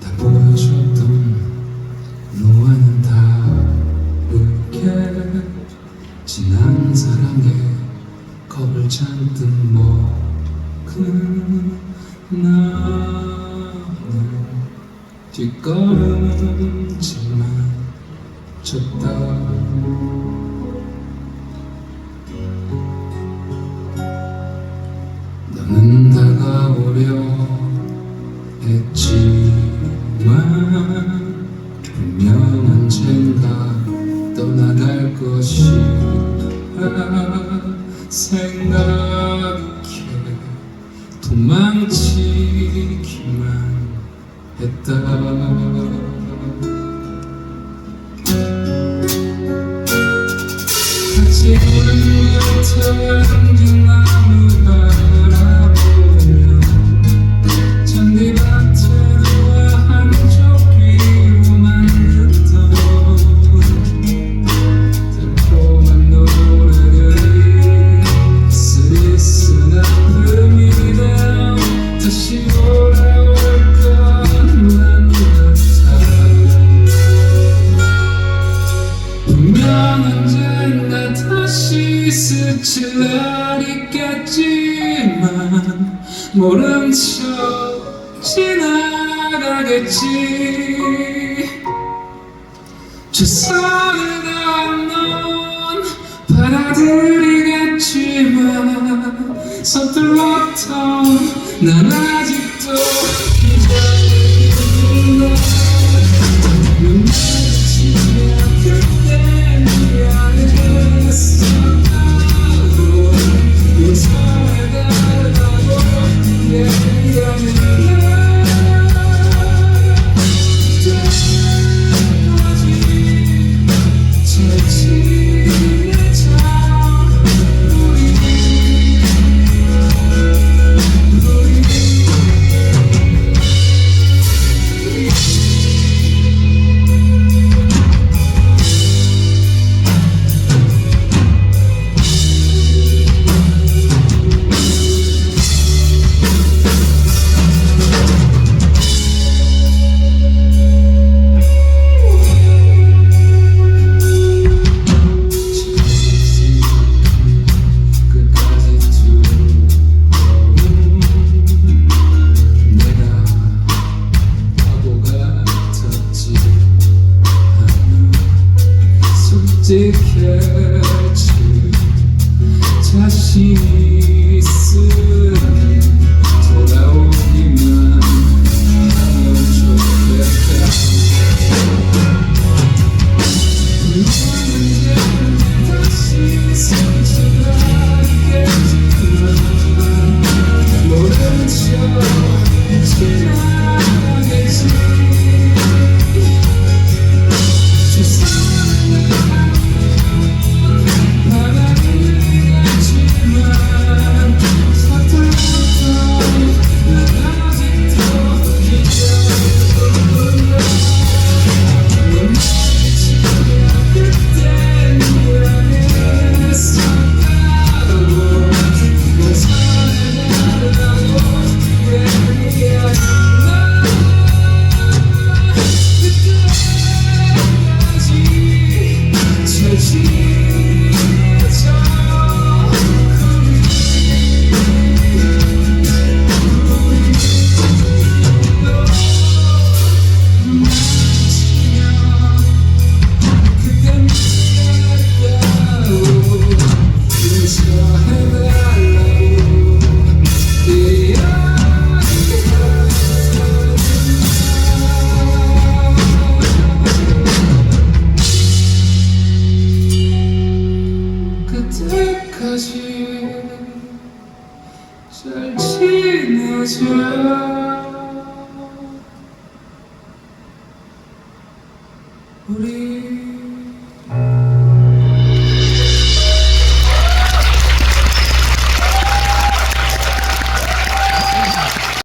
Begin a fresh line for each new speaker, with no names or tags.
다 보여줘도 너와는 다르게 지난 사랑에 겁을 잔뜩 먹은 나는 뒷걸음질만 쳤다. 생각해 도망치기만 했다. 지구는 같은 있겠지만 모른 척 지나가겠지. 주사는 넌 받아들이겠지만 서툴렀던 난 아직도 끔찍해질 자신 있으 우리